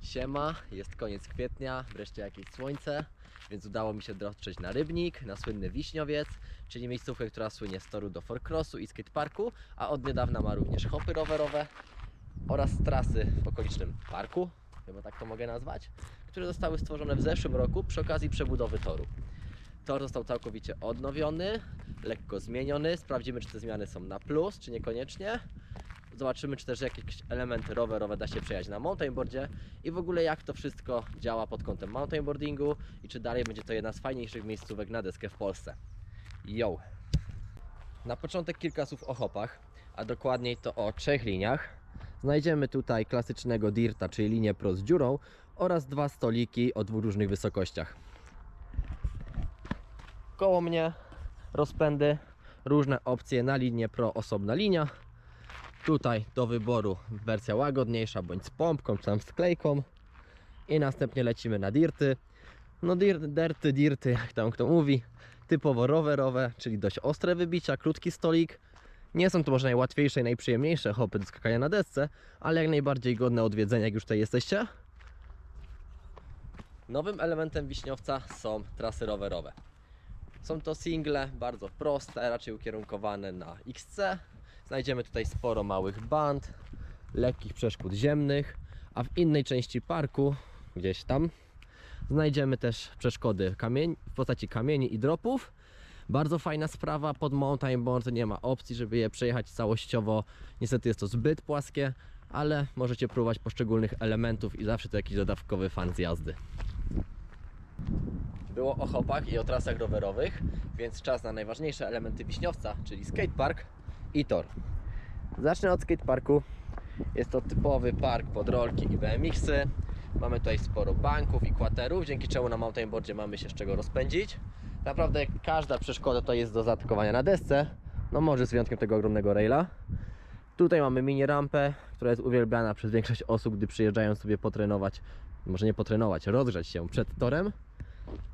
Siema, jest koniec kwietnia, wreszcie jakieś słońce, więc udało mi się dotrzeć na Rybnik, na słynny Wiśniowiec, czyli miejscówkę, która słynie z toru do Forkrossu i skateparku, a od niedawna ma również hopy rowerowe oraz trasy w okolicznym parku, chyba tak to mogę nazwać, które zostały stworzone w zeszłym roku przy okazji przebudowy toru. Tor został całkowicie odnowiony, lekko zmieniony, sprawdzimy czy te zmiany są na plus, czy niekoniecznie. Zobaczymy, czy też jakieś elementy rowerowe da się przejechać na mountainboardzie i w ogóle jak to wszystko działa pod kątem mountainboardingu i czy dalej będzie to jedna z fajniejszych miejscówek na deskę w Polsce. Yo! Na początek kilka słów o hopach, a dokładniej to o trzech liniach. Znajdziemy tutaj klasycznego dirta, czyli linię pro z dziurą oraz dwa stoliki o dwóch różnych wysokościach. Koło mnie rozpędy, różne opcje na linię pro, osobna linia. Tutaj do wyboru wersja łagodniejsza bądź z pompką, czy tam z klejką. I następnie lecimy na dirty. No dir, dirty, dirty, jak tam kto mówi. Typowo rowerowe, czyli dość ostre wybicia, krótki stolik. Nie są to może najłatwiejsze i najprzyjemniejsze hopy do skakania na desce, ale jak najbardziej godne odwiedzenia, jak już tutaj jesteście. Nowym elementem Wiśniowca są trasy rowerowe. Są to single, bardzo proste, raczej ukierunkowane na XC. Znajdziemy tutaj sporo małych band, lekkich przeszkód ziemnych, a w innej części parku, gdzieś tam, znajdziemy też przeszkody kamień, w postaci kamieni i dropów. Bardzo fajna sprawa, pod mountain board nie ma opcji, żeby je przejechać całościowo. Niestety jest to zbyt płaskie, ale możecie próbować poszczególnych elementów i zawsze to jakiś dodatkowy fan z jazdy. Było o hopach i o trasach rowerowych, więc czas na najważniejsze elementy Wiśniowca, czyli skatepark i tor. Zacznę od skateparku. Jest to typowy park pod rolki i BMX-y. Mamy tutaj sporo banków i kwaterów, dzięki czemu na mountainboardzie mamy się z czego rozpędzić. Naprawdę każda przeszkoda to jest do zaatakowania na desce, no może z wyjątkiem tego ogromnego raila. Tutaj mamy mini rampę, która jest uwielbiana przez większość osób, gdy przyjeżdżają sobie potrenować, może nie potrenować, rozgrzać się przed torem.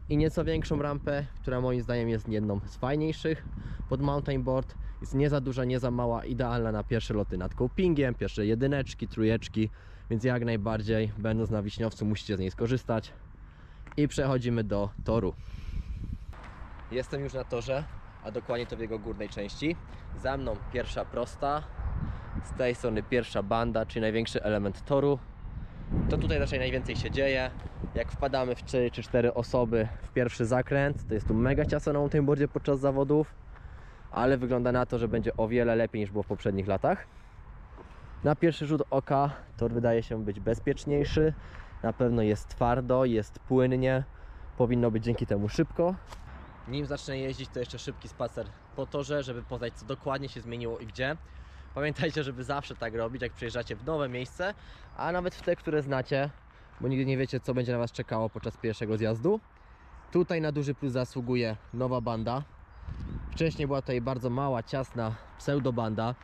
I nieco większą rampę, która moim zdaniem jest jedną z fajniejszych pod mountain board. Jest nie za duża, nie za mała, idealna na pierwsze loty nad copingiem, pierwsze jedyneczki, trójeczki, więc jak najbardziej, będąc na Wiśniowcu, musicie z niej skorzystać. I przechodzimy do toru. Jestem już na torze, a dokładnie to w jego górnej części. Za mną pierwsza prosta, z tej strony pierwsza banda, czyli największy element toru. To tutaj raczej najwięcej się dzieje. Jak wpadamy w 3 czy 4 osoby w pierwszy zakręt, to jest tu mega ciasno na mountainboardzie podczas zawodów, ale wygląda na to, że będzie o wiele lepiej niż było w poprzednich latach. Na pierwszy rzut oka tor wydaje się być bezpieczniejszy. Na pewno jest twardo, jest płynnie. Powinno być dzięki temu szybko. Nim zacznę jeździć, to jeszcze szybki spacer po torze, żeby poznać co dokładnie się zmieniło i gdzie. Pamiętajcie, żeby zawsze tak robić, jak przyjeżdżacie w nowe miejsce, a nawet w te, które znacie, bo nigdy nie wiecie, co będzie na Was czekało podczas pierwszego zjazdu. Tutaj na duży plus zasługuje nowa banda. Wcześniej była tutaj bardzo mała, ciasna pseudobanda,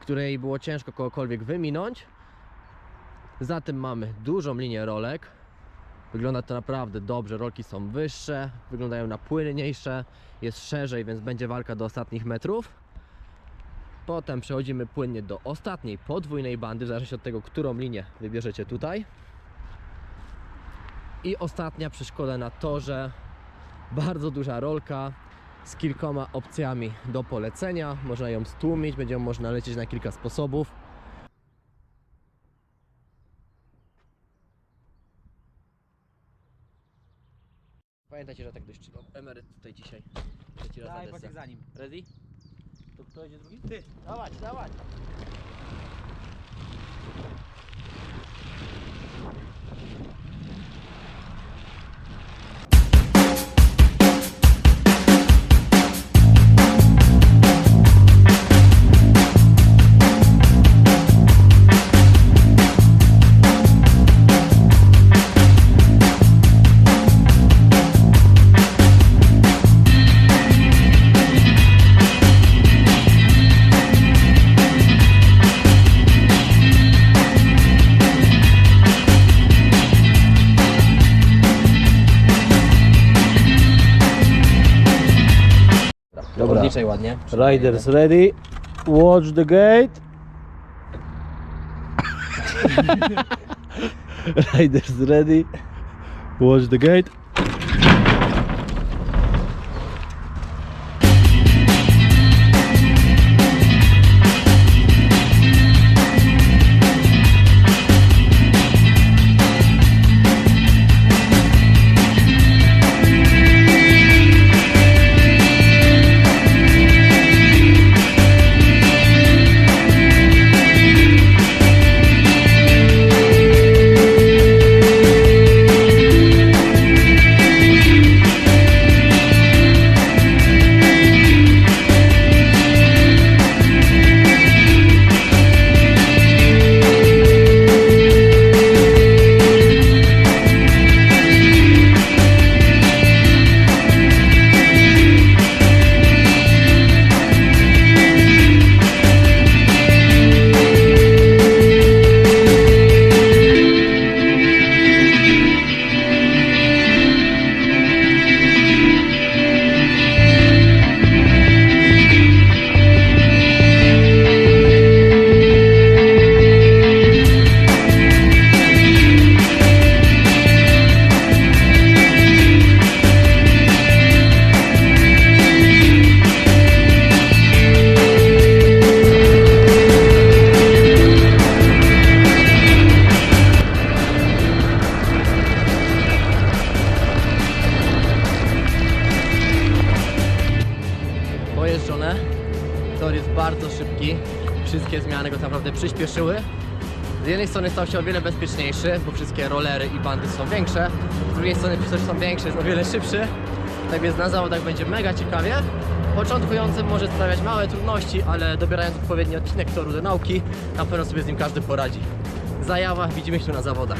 której było ciężko kogokolwiek wyminąć. Zatem mamy dużą linię rolek. Wygląda to naprawdę dobrze, rolki są wyższe, wyglądają na płynniejsze, jest szerzej, więc będzie walka do ostatnich metrów. Potem przechodzimy płynnie do ostatniej podwójnej bandy, w zależności od tego, którą linię wybierzecie tutaj. I ostatnia przeszkoda na torze, bardzo duża rolka z kilkoma opcjami do polecenia. Można ją stłumić, będzie ją można lecieć na kilka sposobów. Pamiętajcie, że tak dość. Emeryt tutaj dzisiaj. Trzeci raz na Daj, desce. Pociek za nim. Ready? Тут кто идет другим? Ты. Давай, давай. Dobra. Odliczaj ładnie. Riders ready. Watch the gate. Riders ready. Watch the gate. Pojeżdżone. Tor jest bardzo szybki. Wszystkie zmiany go tak naprawdę przyspieszyły. Z jednej strony stał się o wiele bezpieczniejszy, bo wszystkie rollery i bandy są większe. Z drugiej strony przez są większe, jest o wiele szybszy. Tak więc na zawodach będzie mega ciekawie. Początkującym może sprawiać małe trudności, ale dobierając odpowiedni odcinek toru do nauki, na pewno sobie z nim każdy poradzi. Zajawa, widzimy się na zawodach.